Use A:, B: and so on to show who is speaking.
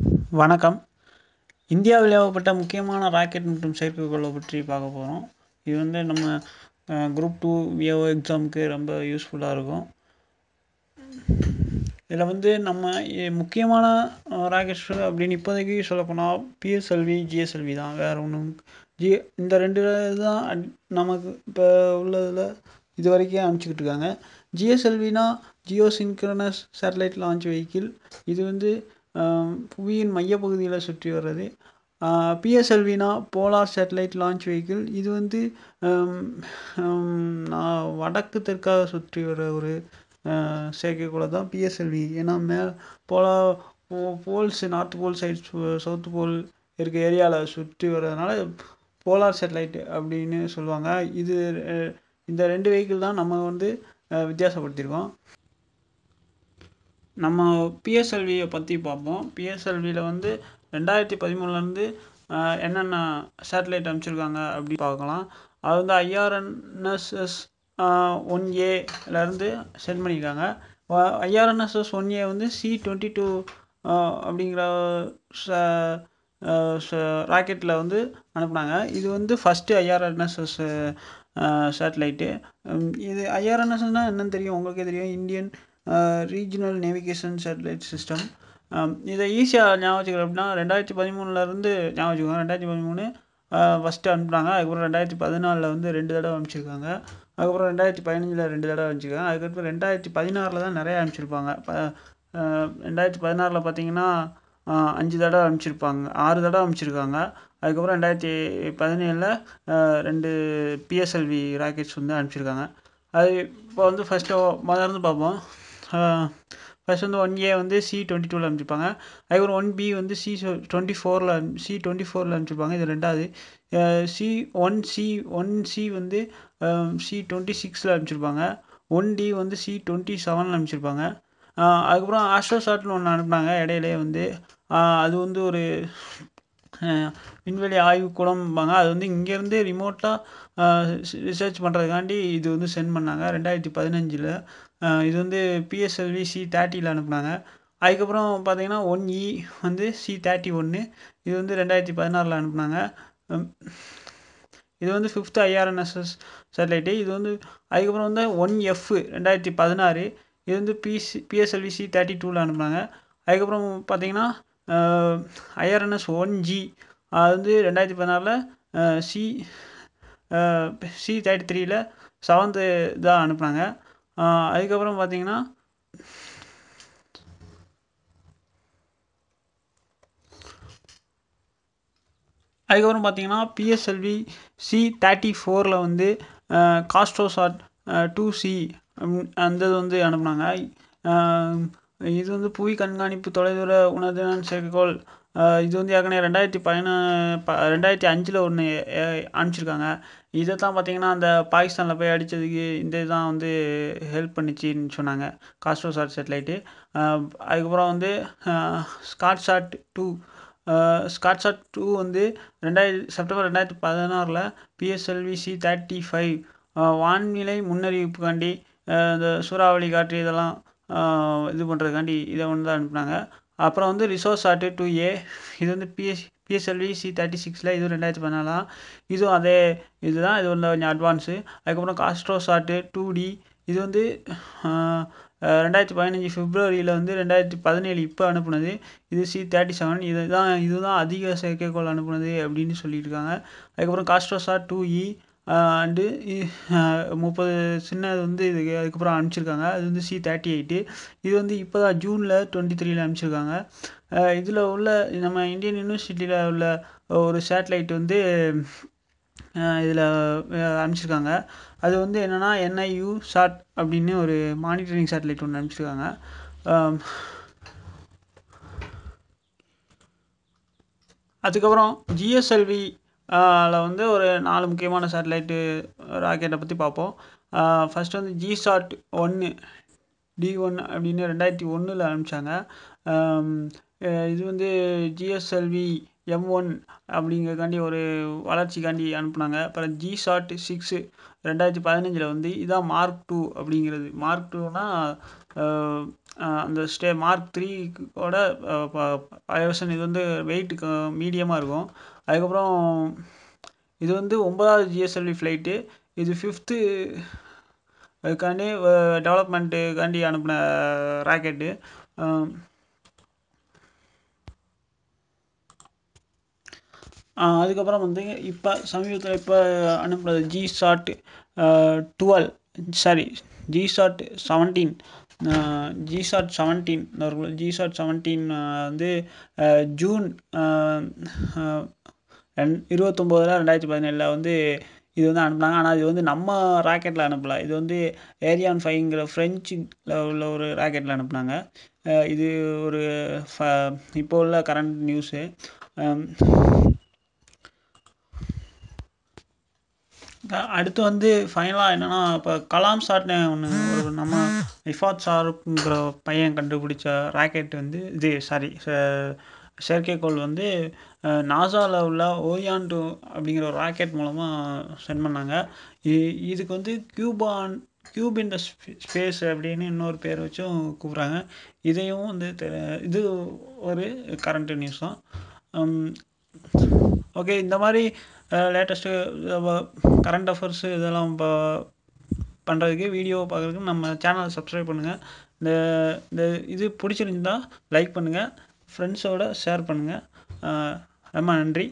A: வணக்கம். இந்தியாவில் ஏவப்பட்ட முக்கியமான ராக்கெட் மற்றும் செயற்கைக்கோளை பற்றி பார்க்க போகிறோம் இது வந்து நம்ம குரூப் டூ விஏஓ எக்ஸாமுக்கு ரொம்ப யூஸ்ஃபுல்லாக இருக்கும். இதில் வந்து நம்ம முக்கியமான ராக்கெட்ஸ் அப்படின்னு இப்போதைக்கு சொல்லப்போனால் பிஎஸ்எல்வி ஜிஎஸ்எல்வி தான். வேறு ஒன்றும் ஜி இந்த ரெண்டு தான் நமக்கு இப்போ உள்ளதில் இது வரைக்கும் அனுப்பிச்சிக்கிட்டு இருக்காங்க. ஜிஎஸ்எல்வினா Jio synchronous satellite launch vehicle இது வந்து புவியின் மையப்பகுதியில் சுற்றி வர்றது. பிஎஸ்எல்வினா போலார் சேட்டலைட் லான்ச் வெஹிக்கிள் இது வந்து நான் வடக்கு தெற்காக சுற்றி வர ஒரு செயற்கைக்குள்ள செயற்கைக்கோளை தான் பிஎஸ்எல்வி ஏன்னா மே போலா போ poles north pole side south pole இருக்க ஏரியாவில் சுற்றி வர்றதுனால போலார் சேட்டலைட் அப்படின்னு சொல்லுவாங்க. இது இந்த ரெண்டு வெஹிக்கிள் தான் நம்ம வந்து அஹ், வித்தியாசப்படுத்தியிருக்கோம் நம்ம பிஎஸ்எல்வியை பற்றி பார்ப்போம். பிஎஸ்எல்வியில் வந்து ரெண்டாயிரத்தி பதிமூணுலேருந்து என்னென்ன சேட்டலைட் அனுப்பிச்சிருக்காங்க அப்படி பார்க்கலாம். அது வந்து ஐஆர்என்எஸ்எஸ் ஒன் ஏலேருந்து சென்ட் பண்ணியிருக்காங்க. ஐஆர்என்எஸ்எஸ் ஒன் ஏ வந்து சி டுவெண்ட்டி டூ அப்படிங்கிற ராக்கெட்டில் வந்து அனுப்புனாங்க. இது வந்து ஃபஸ்ட்டு ஐஆர்என்எஸ்எஸ் சேட்டலைட்டு இது ஐஆர்என்எஸ்னால் என்னன்னு தெரியும்? உங்களுக்கே தெரியும். Indian regional navigation satellite system இதை ஈஸியாக ஞாபகம் அப்படின்னா ரெண்டாயிரத்தி பதிமூணுலேருந்து ஞாபகம் ரெண்டாயிரத்தி பதிமூணு ஃபஸ்ட்டு அனுப்புனாங்க. அதுக்கப்புறம் ரெண்டாயிரத்தி பதினாலில் வந்து ரெண்டு தடவை அனுப்பிச்சிருக்காங்க. அதுக்கப்புறம் ரெண்டாயிரத்தி பதினஞ்சில் ரெண்டு தடவை அனுப்பிச்சிருக்காங்க. அதுக்கப்புறம் ரெண்டாயிரத்தி பதினாறில் தான் நிறைய அனுப்பிச்சிருப்பாங்க. ப ரெண்டாயிரத்தி பதினாறில் பார்த்தீங்கன்னா அஞ்சு தடவை அனுப்பிச்சிருப்பாங்க. ஆறு தடவை அனுப்பிச்சிருக்காங்க. அதுக்கப்புறம் ரெண்டாயிரத்தி பதினேழில் ரெண்டு பிஎஸ்எல்வி ராக்கெட்ஸ் வந்து அனுப்பிச்சிருக்காங்க. அது இப்போ வந்து ஃபஸ்ட்டு முதல்ல இருந்து பார்ப்போம். ஃபர்ஸ்ட் வந்து ஒன் ஏ வந்து சி டுவெண்ட்டி டூவில் அனுப்பிச்சிருப்பாங்க. அதுக்கப்புறம் ஒன் பி வந்து சி டுவெண்ட்டி ஃபோரில் சி டுவெண்ட்டி ஃபோரில் அனுப்பிச்சிருப்பாங்க இது ரெண்டாவது. C one C one C வந்து சி டுவெண்ட்டி சிக்ஸில் அனுப்பிச்சிருப்பாங்க. ஒன் டி வந்து சி டுவெண்ட்டி செவனில் அனுப்பிச்சிருப்பாங்க. அதுக்கப்புறம் அதுக்கப்புறம் ஆஸ்ட்ரோசாட்னு ஒன்று அனுப்புனாங்க இடையிலே வந்து. அது வந்து ஒரு விண்வெளி ஆய்வுக்கூடம்பாங்க அது வந்து இங்கேருந்து ரிமோட்டாக ரிசர்ச் பண்ணுறதுக்காண்டி இது வந்து சென்ட் பண்ணாங்க. ரெண்டாயிரத்தி பதினஞ்சில். இது வந்து பிஎஸ்எல்வி சி தேர்ட்டியில் அனுப்புனாங்க. அதுக்கப்புறம் பார்த்தீங்கன்னா ஒன் இ e வந்து சி தேர்ட்டி ஒன்று இது வந்து ரெண்டாயிரத்தி பதினாறில் அனுப்புனாங்க. இது வந்து ஃபிஃப்த்து ஐஆர்என்எஸ்எஸ் சேட்டலைட்டு இது வந்து அதுக்கப்புறம் வந்து ஒன் எஃப் ரெண்டாயிரத்தி பதினாறு. இது வந்து பிசி பிஎஸ்எல்வி சி தேர்ட்டி டூவில் அனுப்புனாங்க. அதுக்கப்புறம் பார்த்தீங்கன்னா ஐஆர்என்எஸ் ஒன் ஜி அது வந்து ரெண்டாயிரத்தி பதினாறில் சி சி தேர்ட்டி த்ரீயில் செவன்த்து இதாக அனுப்புனாங்க. அதுக்கப்புறம் பார்த்தீங்கன்னா அதுக்கப்புறம் பார்த்தீங்கன்னா பிஎஸ்எல்வி சி தேர்ட்டி ஃபோரில் வந்து காஸ்ட்ரோசாட் டூ சி அந்த இது வந்து அனுப்புனாங்க. இது வந்து புவி கண்காணிப்பு தொலைதூர உணர்திறன் செயற்கைக்கோள். இது வந்து ஏற்கனவே ரெண்டாயிரத்தி பதினா ப ரெண்டாயிரத்தி அஞ்சில் ஒன்று அனுப்பிச்சிருக்காங்க. இதை தான் பார்த்தீங்கன்னா அந்த பாகிஸ்தானில் போய் அடித்ததுக்கு இந்த இதுதான் வந்து ஹெல்ப் பண்ணிச்சின்னு சொன்னாங்க. காஸ்ட்ரோசாட் சேட்டலைட்டு அதுக்கப்புறம் வந்து ஸ்காட்சாட் டூ ஸ்காட்சாட் டூ வந்து ரெண்டாயிரத்தி செப்டம்பர் ரெண்டாயிரத்தி பதினாறில் பிஎஸ்எல்வி சி தேர்ட்டி ஃபைவ் வான்நிலை முன்னறிவிப்புக்காண்டி இந்த சூறாவளி காற்று இதெல்லாம் இது பண்ணுறதுக்காண்டி இதை ஒன்று தான் அனுப்புனாங்க. அப்புறம் வந்து ரிசோர்ஸ் ஆட்டு டூ ஏ இது வந்து பிஎஸ் பிஎஸ்எல்வி சி தேர்ட்டி சிக்ஸில் இதுவும் ரெண்டாயிரத்தி பதினாலாம். இதுவும் அதே இதுதான் இது வந்து கொஞ்சம் அட்வான்ஸு அதுக்கப்புறம் காஸ்ட்ரோ சாட்டு டூ டி இது வந்து ரெண்டாயிரத்தி பதினஞ்சு பிப்ரவரியில் வந்து ரெண்டாயிரத்தி பதினேழு இப்போ அனுப்புனது. இது சி தேர்ட்டி செவன் இதுதான் இதுதான் அதிக செயற்கைக்கோள் அனுப்புனது அப்படின்னு சொல்லியிருக்காங்க அதுக்கப்புறம் காஸ்ட்ரோசாட் டூ இ அண்டு முப்பது சின்னது வந்து இதுக்கு அதுக்கப்புறம் அனுப்பிச்சிருக்காங்க. அது வந்து சி தேர்ட்டி எயிட்டு இது வந்து இப்போ தான் ஜூனில் டுவெண்ட்டி த்ரீல அனுப்பிச்சிருக்காங்க இதில் உள்ள நம்ம இந்தியன் யூனிவர்சிட்டியில் உள்ள ஒரு சேட்டலைட் வந்து இதில் அனுப்பிச்சிருக்காங்க. அது வந்து என்னென்னா என்ஐயு சாட் அப்படின்னு ஒரு மானிட்டரிங் சேட்டலைட் ஒன்று அனுப்பிச்சிருக்காங்க. அதுக்கப்புறம் ஜிஎஸ்எல்வி அதில் வந்து ஒரு நாலு முக்கியமான சேட்டலைட்டு ராக்கெட்டை பற்றி பார்ப்போம். ஃபஸ்ட்டு வந்து ஜிசாட் ஒன்று டி ஒன் அப்படின்னு ரெண்டாயிரத்தி ஒன்றில் அனுப்பிச்சாங்க இது வந்து ஜிஎஸ்எல்வி எம் ஒன் அப்படிங்கிறக்காண்டி ஒரு வளர்ச்சிக்காண்டி அனுப்புனாங்க. அப்புறம் ஜிசாட் சிக்ஸு ரெண்டாயிரத்தி பதினஞ்சில் வந்து இதான் மார்க் டூ அப்படிங்கிறது. மார்க் டூனா அந்த ஸ்டே மார்க் த்ரீக்கோட பழைய இது வந்து வெயிட் மீடியமாக இருக்கும். அதுக்கப்புறம் இது வந்து ஒன்பதாவது ஜிஎஸ்எல்வி ஃப்ளைட்டு இது ஃபிஃப்த்து அதுக்காண்டி டெவலப்மெண்ட்டுக்காண்டி அனுப்பின ராக்கெட்டு அதுக்கப்புறம் வந்து இப்போ சமீபத்தில் இப்போ அனுப்புனது GSAT twelve sorry GSAT seventeen GSAT seventeen GSAT seventeen வந்து ஜூன் ரெண் இருபத்தொம்போதில் ரெண்டாயிரத்தி பதினேழில் வந்து இது வந்து அனுப்புனாங்க. ஆனால் இது வந்து நம்ம ராக்கெட்டில் அனுப்பல. இது வந்து ஏரியான் ஃபைங்கிற ஃப்ரெஞ்சில் உள்ள ஒரு ராக்கெட்டில் அனுப்புனாங்க. இது ஒரு ஃப இப்போ உள்ள கரண்ட் நியூஸு அடுத்து வந்து ஃபைனலாக என்னென்னா இப்போ கலாம் சாட்னு ஒன்று ஒரு நம்ம இஃபாத் சாருங்கிற பையன் கண்டுபிடிச்ச ராக்கெட் வந்து இது சாரி செயற்கைக்கோள் வந்து நாசாவில் உள்ள ஓரியான் டூ அப்படிங்கிற ஒரு ராக்கெட் மூலமாக சென்ட் பண்ணாங்க. இதுக்கு வந்து கியூபான் கியூப் இன் த ஸ்பேஸ் அப்படின்னு இன்னொரு பேர் வச்சும் கூப்பிட்றாங்க. இதையும் வந்து இது ஒரு கரண்ட் நியூஸ் தான். ஓகே இந்த மாதிரி லேட்டஸ்ட்டு கரண்ட் அஃபேர்ஸு இதெல்லாம் இப்போ பண்ணுறதுக்கு வீடியோ பார்க்குறதுக்கு நம்ம சேனலை சப்ஸ்கிரைப் பண்ணுங்கள் இந்த இந்த இது பிடிச்சிருந்தா லைக் பண்ணுங்கள் ஃப்ரெண்ட்ஸோடு ஷேர் பண்ணுங்கள் ரொம்ப நன்றி.